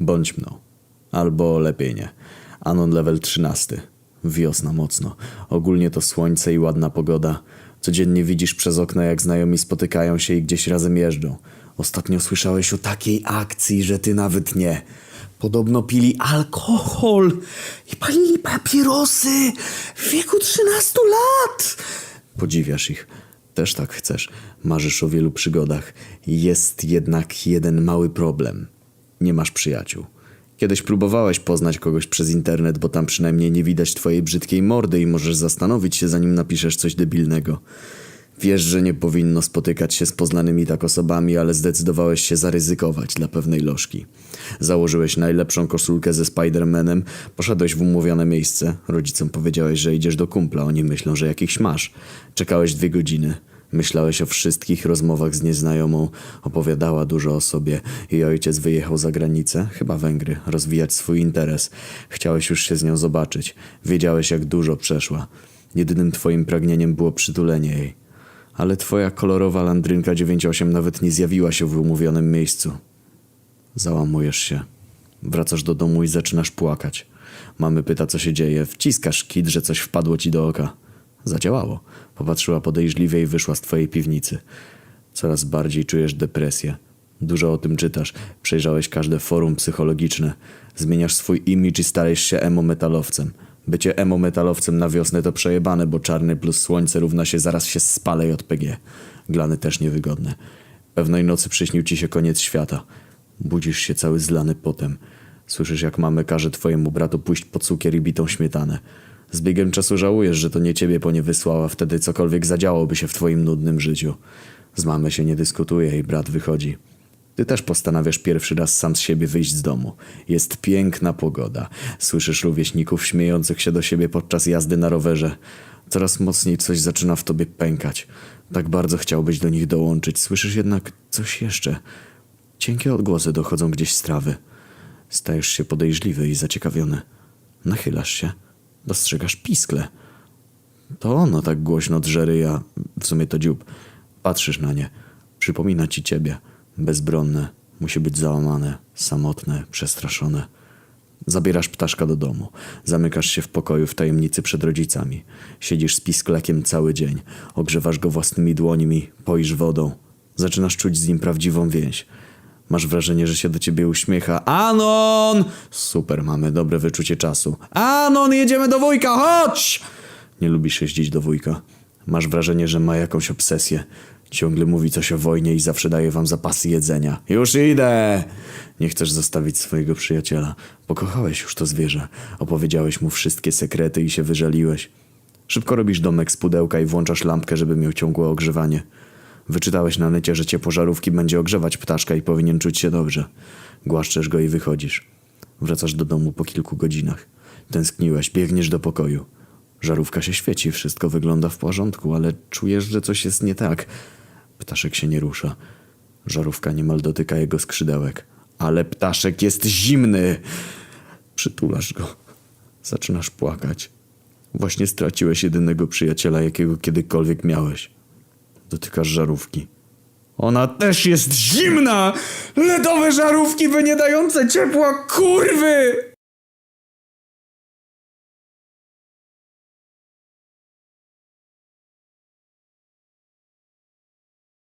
Bądź mną. Albo lepiej nie. Anon level 13. Wiosna mocno. Ogólnie to słońce i ładna pogoda. Codziennie widzisz przez okno, jak znajomi spotykają się i gdzieś razem jeżdżą. Ostatnio słyszałeś o takiej akcji, że ty nawet nie. Podobno pili alkohol i palili papierosy w wieku 13 lat. Podziwiasz ich. Też tak chcesz. Marzysz o wielu przygodach. Jest jednak jeden mały problem. Nie masz przyjaciół. Kiedyś próbowałeś poznać kogoś przez internet, bo tam przynajmniej nie widać twojej brzydkiej mordy i możesz zastanowić się, zanim napiszesz coś debilnego. Wiesz, że nie powinno spotykać się z poznanymi tak osobami, ale zdecydowałeś się zaryzykować dla pewnej lożki. Założyłeś najlepszą koszulkę ze Spidermanem, poszedłeś w umówione miejsce, rodzicom powiedziałeś, że idziesz do kumpla, oni myślą, że jakiś masz. Czekałeś dwie godziny. Myślałeś o wszystkich rozmowach z nieznajomą, opowiadała dużo o sobie. Jej ojciec wyjechał za granicę, chyba Węgry, rozwijać swój interes. Chciałeś już się z nią zobaczyć. Wiedziałeś, jak dużo przeszła. Jedynym twoim pragnieniem było przytulenie jej. Ale twoja kolorowa landrynka 9.8 nawet nie zjawiła się w umówionym miejscu. Załamujesz się. Wracasz do domu i zaczynasz płakać. Mamy pyta, co się dzieje. Wciskasz kit, że coś wpadło ci do oka. Zadziałało. Popatrzyła podejrzliwie i wyszła z twojej piwnicy. Coraz bardziej czujesz depresję. Dużo o tym czytasz. Przejrzałeś każde forum psychologiczne. Zmieniasz swój image i stajesz się emo-metalowcem. Bycie emo-metalowcem na wiosnę to przejebane, bo czarny plus słońce równa się zaraz się spalę JPG. Glany też niewygodne. Pewnej nocy przyśnił ci się koniec świata. Budzisz się cały zlany potem. Słyszysz, jak mamy każe twojemu bratu pójść po cukier i bitą śmietanę. Z biegiem czasu żałujesz, że to nie ciebie po nie wysłała, wtedy cokolwiek zadziałoby się w twoim nudnym życiu. Z mamy się nie dyskutuje i brat wychodzi. Ty też postanawiasz pierwszy raz sam z siebie wyjść z domu. Jest piękna pogoda. Słyszysz rówieśników śmiejących się do siebie podczas jazdy na rowerze. Coraz mocniej coś zaczyna w tobie pękać. Tak bardzo chciałbyś do nich dołączyć. Słyszysz jednak coś jeszcze. Cienkie odgłosy dochodzą gdzieś z trawy. Stajesz się podejrzliwy i zaciekawiony. Nachylasz się. Dostrzegasz piskle. To ono tak głośno drze ryja, w sumie to dziób. Patrzysz na nie. Przypomina ci ciebie. Bezbronne. Musi być załamane, samotne, przestraszone. Zabierasz ptaszka do domu. Zamykasz się w pokoju w tajemnicy przed rodzicami. Siedzisz z pisklekiem cały dzień. Ogrzewasz go własnymi dłońmi, poisz wodą. Zaczynasz czuć z nim prawdziwą więź. Masz wrażenie, że się do ciebie uśmiecha. Anon! Super, mamy dobre wyczucie czasu. Anon, jedziemy do wujka, chodź! Nie lubisz jeździć do wujka. Masz wrażenie, że ma jakąś obsesję. Ciągle mówi coś o wojnie i zawsze daje wam zapasy jedzenia. Już idę! Nie chcesz zostawić swojego przyjaciela. Pokochałeś już to zwierzę. Opowiedziałeś mu wszystkie sekrety i się wyżaliłeś. Szybko robisz domek z pudełka i włączasz lampkę, żeby miał ciągłe ogrzewanie. Wyczytałeś na necie, że ciepło żarówki będzie ogrzewać ptaszka i powinien czuć się dobrze. Głaszczesz go i wychodzisz. Wracasz do domu po kilku godzinach. Tęskniłeś, biegniesz do pokoju. Żarówka się świeci, wszystko wygląda w porządku, ale czujesz, że coś jest nie tak. Ptaszek się nie rusza. Żarówka niemal dotyka jego skrzydełek. Ale ptaszek jest zimny! Przytulasz go. Zaczynasz płakać. Właśnie straciłeś jedynego przyjaciela, jakiego kiedykolwiek miałeś. Dotykasz żarówki. Ona też jest zimna! Ledowe żarówki, by nie dające ciepła, kurwy!